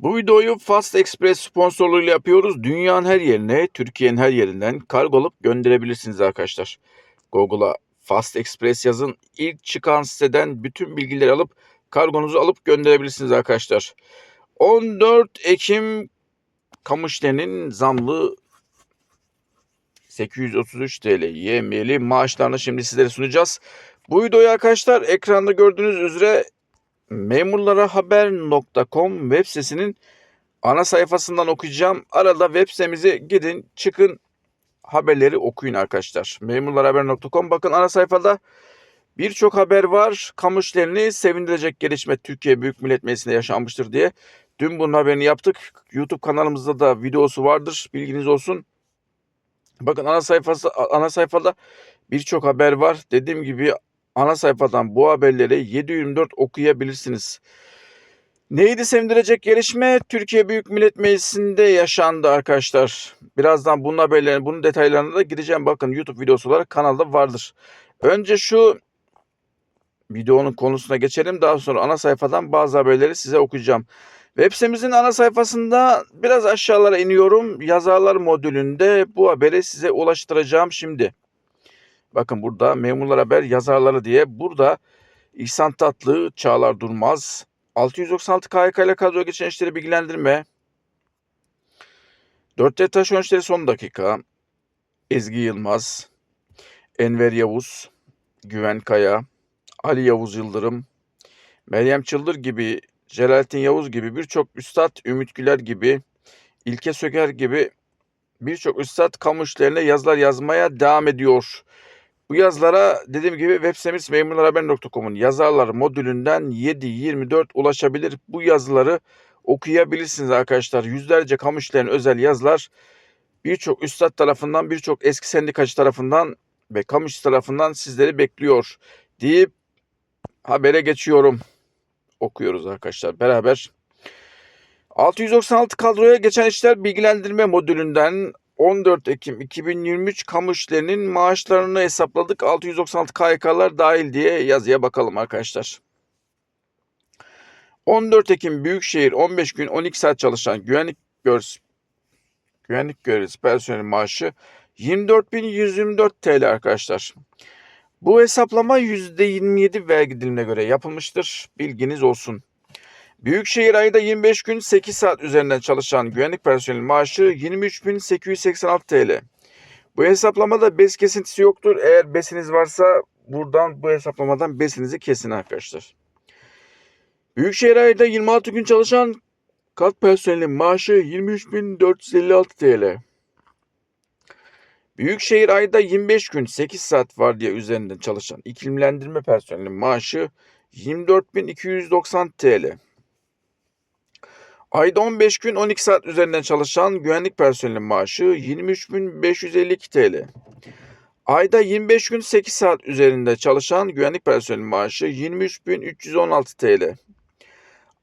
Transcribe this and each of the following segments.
Bu videoyu Fast Express sponsorluğuyla yapıyoruz. Dünyanın her yerine, Türkiye'nin her yerinden kargo alıp gönderebilirsiniz arkadaşlar. Google'a Fast Express yazın. İlk çıkan siteden bütün bilgileri alıp kargonuzu alıp gönderebilirsiniz arkadaşlar. 14 Ekim Kamışlı'nın zamlı 833 TL yemeyeli maaşlarını şimdi sizlere sunacağız. Bu videoyu arkadaşlar ekranda gördüğünüz üzere memurlarahaber.com web sitesinin ana sayfasından okuyacağım. Arada web sitemize gidin, çıkın, haberleri okuyun arkadaşlar. Memurlarahaber.com bakın ana sayfada birçok haber var. Kamışlarını sevindirecek gelişme Türkiye Büyük Millet Meclisi'nde yaşanmıştır diye. Dün bunun haberini yaptık. YouTube kanalımızda da videosu vardır. Bilginiz olsun. Bakın ana sayfası ana sayfada birçok haber var. Dediğim gibi ana sayfadan bu haberleri 724 okuyabilirsiniz. Neydi sevindirecek gelişme? Türkiye Büyük Millet Meclisi'nde yaşandı arkadaşlar. Birazdan bunun haberlerini, bunun detaylarına da gideceğim. Bakın YouTube videosu olarak kanalda vardır. Önce şu videonun konusuna geçelim. Daha sonra ana sayfadan bazı haberleri size okuyacağım. Web sitemizin ana sayfasında biraz aşağılara iniyorum. Yazarlar modülünde bu haberi size ulaştıracağım şimdi. Bakın burada Memurlar Haber yazarları diye burada İhsan Tatlı, Çağlar Durmaz, 696 KYK ile kadro geçen işleri bilgilendirme, 4 taş işleri son dakika, Ezgi Yılmaz, Enver Yavuz, Güven Kaya, Ali Yavuz Yıldırım, Meryem Çıldır gibi, Celalettin Yavuz gibi birçok üstad, Ümit Güler gibi, İlke Söker gibi birçok üstad kamu işlerine yazılar yazmaya devam ediyor. Bu yazılara dediğim gibi web sitemiz memurlarhaber.com'un yazarlar modülünden 7-24 ulaşabilir. Bu yazıları okuyabilirsiniz arkadaşlar. Yüzlerce kamu işlerine özel yazılar birçok üstad tarafından, birçok eski sendikacı tarafından ve kamu işçi tarafından sizleri bekliyor deyip habere geçiyorum. Okuyoruz arkadaşlar beraber. 696 kadroya geçen işler bilgilendirme modülünden 14 Ekim 2023 kamu işlerinin maaşlarını hesapladık. 696 KYK'lar dahil diye yazıya bakalım arkadaşlar. 14 Ekim Büyükşehir 15 gün 12 saat çalışan güvenlik görevlisi, güvenlik görevlisi personel maaşı 24.124 TL arkadaşlar. Bu hesaplama %27 vergi dilimine göre yapılmıştır. Bilginiz olsun. Büyükşehir ayda 25 gün 8 saat üzerinden çalışan güvenlik personeli maaşı 23.886 TL. Bu hesaplamada bes kesintisi yoktur. Eğer besiniz varsa buradan bu hesaplamadan besinizi kesin arkadaşlar. Büyükşehir ayda 26 gün çalışan kat personelinin maaşı 23.456 TL. Büyükşehir ayda 25 gün 8 saat vardiya üzerinden çalışan iklimlendirme personelinin maaşı 24.290 TL. Ayda 15 gün 12 saat üzerinden çalışan güvenlik personelinin maaşı 23.552 TL. Ayda 25 gün 8 saat üzerinde çalışan güvenlik personelinin maaşı 23.316 TL.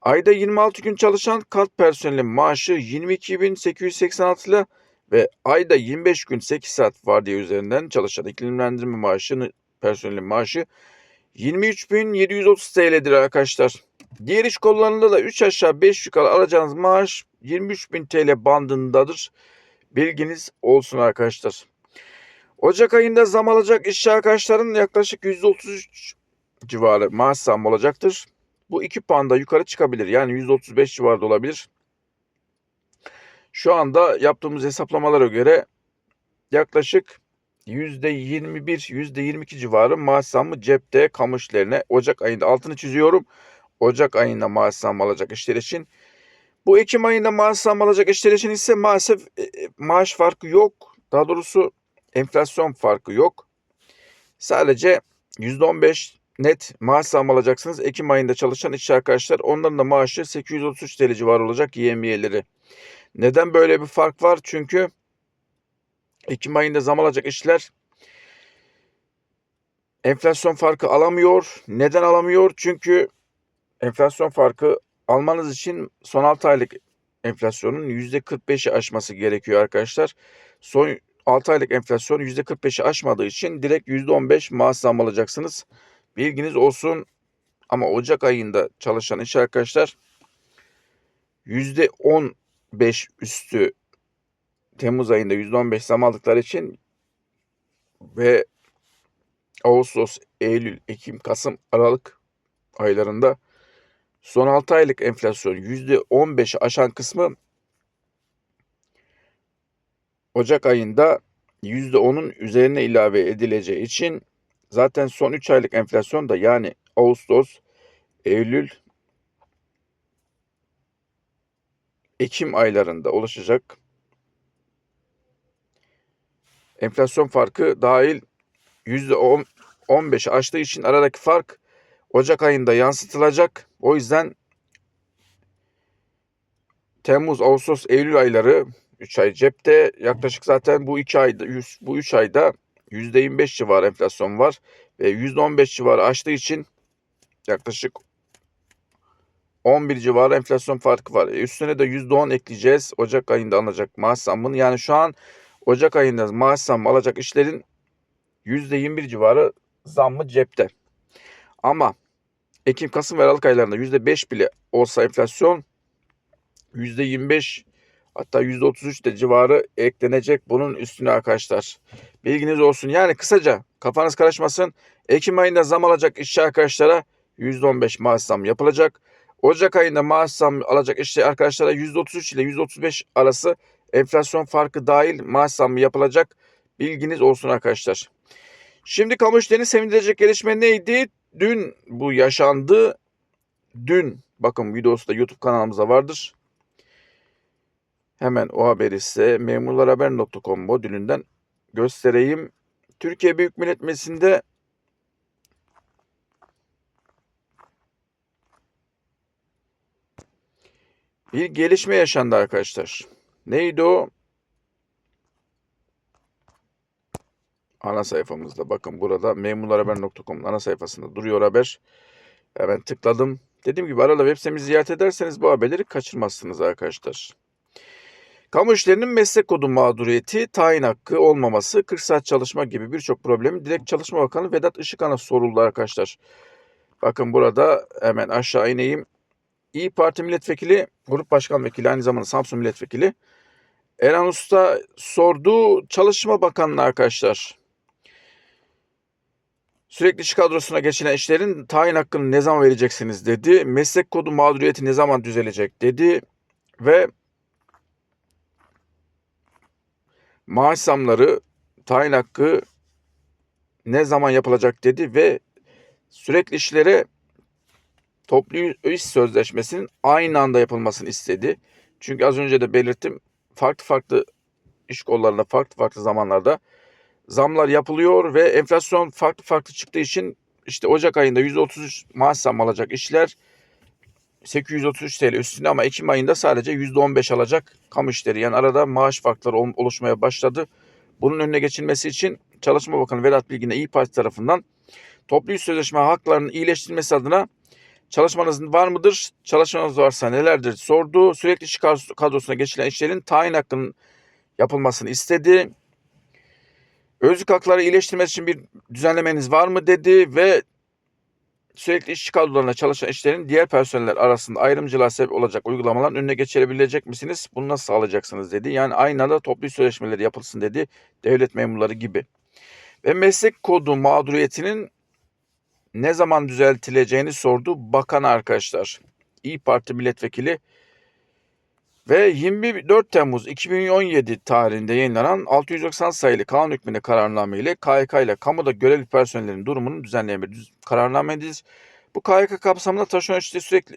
Ayda 26 gün çalışan kat personelinin maaşı 22.886 ile ve ayda 25 gün 8 saat vardiya üzerinden çalışan iklimlendirme maaşını personelin maaşı 23.730 TL'dir arkadaşlar. Diğer iş kollarında da 3 aşağı 5 yukarı alacağınız maaş 23.000 TL bandındadır. Bilginiz olsun arkadaşlar. Ocak ayında zam alacak işçi arkadaşların yaklaşık %33 civarı maaş zam olacaktır. Bu 2 puan da yukarı çıkabilir. Yani %35 civarında olabilir. Şu anda yaptığımız hesaplamalara göre yaklaşık %21, %22 civarı maaş zammı cepte kamu işlerine Ocak ayında altını çiziyorum. Ocak ayında maaş zammı alacak işler için. Bu Ekim ayında maaş zammı alacak işler için ise maalesef e, e, maaş farkı yok. Daha doğrusu enflasyon farkı yok. Sadece %15 net maaş zammı alacaksınız. Ekim ayında çalışan işçi arkadaşlar onların da maaşı 833 TL civarı olacak yemiyeleri. Neden böyle bir fark var? Çünkü Ekim ayında zam alacak işler enflasyon farkı alamıyor. Neden alamıyor? Çünkü enflasyon farkı almanız için son 6 aylık enflasyonun %45'i aşması gerekiyor arkadaşlar. Son 6 aylık enflasyon %45'i aşmadığı için direkt %15 maaş zam alacaksınız. Bilginiz olsun. Ama Ocak ayında çalışan iş arkadaşlar %15 üstü Temmuz ayında %15 zam aldıkları için ve Ağustos, Eylül, Ekim, Kasım, Aralık aylarında son 6 aylık enflasyon %15'i aşan kısmı Ocak ayında %10'un üzerine ilave edileceği için zaten son 3 aylık enflasyon da yani Ağustos, Eylül, Ekim aylarında oluşacak enflasyon farkı dahil %15'i aştığı için aradaki fark Ocak ayında yansıtılacak. O yüzden Temmuz, Ağustos, Eylül ayları 3 ay cepte. Yaklaşık zaten bu 2 ayda bu 3 ayda %25 civarı enflasyon var ve %15 civarı aştığı için yaklaşık 11 civarı enflasyon farkı var. E üstüne de %10 ekleyeceğiz. Ocak ayında alınacak maaş zammını. Yani şu an Ocak ayında maaş zammı alacak işlerin %21 civarı zammı cepte. Ama Ekim, Kasım ve Aralık aylarında %5 bile olsa enflasyon %25 hatta %33 de civarı eklenecek bunun üstüne arkadaşlar. Bilginiz olsun. Yani kısaca kafanız karışmasın. Ekim ayında zam alacak işçi arkadaşlara %15 maaş zam yapılacak. Ocak ayında maaş zam alacak işçi arkadaşlara %33 ile %35 arası enflasyon farkı dahil maaş zammı yapılacak. Bilginiz olsun arkadaşlar. Şimdi kamu işlerini sevindirecek gelişme neydi? Dün bu yaşandı. Dün bakın videosu da YouTube kanalımızda vardır. Hemen o haberi size memurlarhaber.com modülünden göstereyim. Türkiye Büyük Millet Meclisi'nde bir gelişme yaşandı arkadaşlar. Neydi o? Ana sayfamızda bakın burada memurlarhaber.com'un ana sayfasında duruyor haber. Hemen tıkladım. Dediğim gibi arada web sitemizi ziyaret ederseniz bu haberleri kaçırmazsınız arkadaşlar. Kamu işlerinin meslek kodu mağduriyeti, tayin hakkı olmaması, 40 saat çalışma gibi birçok problemi direkt Çalışma Bakanı Vedat Işıkhan'a soruldu arkadaşlar. Bakın burada hemen aşağı ineyim. İyi Parti milletvekili, grup başkan vekili aynı zamanda Samsun milletvekili Erhan Usta sordu. Çalışma Bakanlığı arkadaşlar. Sürekli iş kadrosuna geçilen işlerin tayin hakkını ne zaman vereceksiniz dedi. Meslek kodu mağduriyeti ne zaman düzelecek dedi. Ve maaş zamları, tayin hakkı ne zaman yapılacak dedi ve sürekli işlere toplu iş sözleşmesinin aynı anda yapılmasını istedi. Çünkü az önce de belirttim farklı farklı iş kollarında farklı farklı zamanlarda zamlar yapılıyor ve enflasyon farklı farklı çıktığı için işte Ocak ayında %33 maaş zam alacak işler 833 TL üstüne ama Ekim ayında sadece %15 alacak kamu işleri. Yani arada maaş farkları oluşmaya başladı. Bunun önüne geçilmesi için Çalışma Bakanı Vedat Bilgin'e İyi Parti tarafından toplu iş sözleşme haklarının iyileştirilmesi adına çalışmanız var mıdır? Çalışmanız varsa nelerdir sordu. Sürekli iş kadrosuna geçilen işlerin tayin hakkının yapılmasını istedi. Özlük hakları iyileştirmesi için bir düzenlemeniz var mı dedi ve sürekli işçi kadrolarına çalışan işlerin diğer personeller arasında ayrımcılığa sebep olacak uygulamaların önüne geçirebilecek misiniz? Bunu nasıl sağlayacaksınız dedi. Yani aynı anda toplu sözleşmeleri yapılsın dedi. Devlet memurları gibi. Ve meslek kodu mağduriyetinin ne zaman düzeltileceğini sordu bakan arkadaşlar. İyi Parti milletvekili ve 24 Temmuz 2017 tarihinde yayınlanan 690 sayılı kanun hükmünde kararname ile KYK ile kamuda görevli personellerin durumunun düzenleme kararnamedir. Bu KYK kapsamında taşeron işte sürekli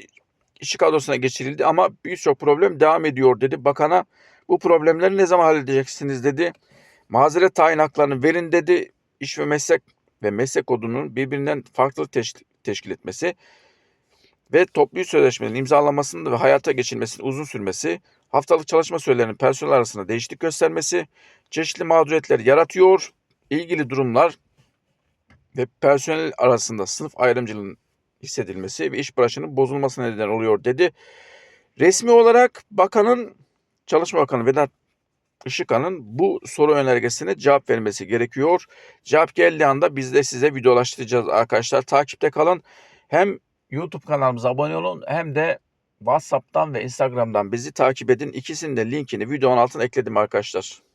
işçi kadrosuna geçirildi ama birçok problem devam ediyor dedi. Bakana bu problemleri ne zaman halledeceksiniz dedi. Mazeret tayin haklarını verin dedi. İş ve meslek ve meslek kodunun birbirinden farklı teşkil etmesi ve toplu sözleşmenin imzalanmasının ve hayata geçilmesinin uzun sürmesi, haftalık çalışma sürelerinin personel arasında değişiklik göstermesi, çeşitli mağduriyetler yaratıyor. İlgili durumlar ve personel arasında sınıf ayrımcılığının hissedilmesi ve iş branşının bozulmasına neden oluyor dedi. Resmi olarak bakanın, Çalışma Bakanı Vedat Işıkhan'ın bu soru önergesine cevap vermesi gerekiyor. Cevap geldiği anda biz de size videolaştıracağız arkadaşlar. Takipte kalın. Hem YouTube kanalımıza abone olun hem de WhatsApp'tan ve Instagram'dan bizi takip edin. İkisinin de linkini videonun altına ekledim arkadaşlar.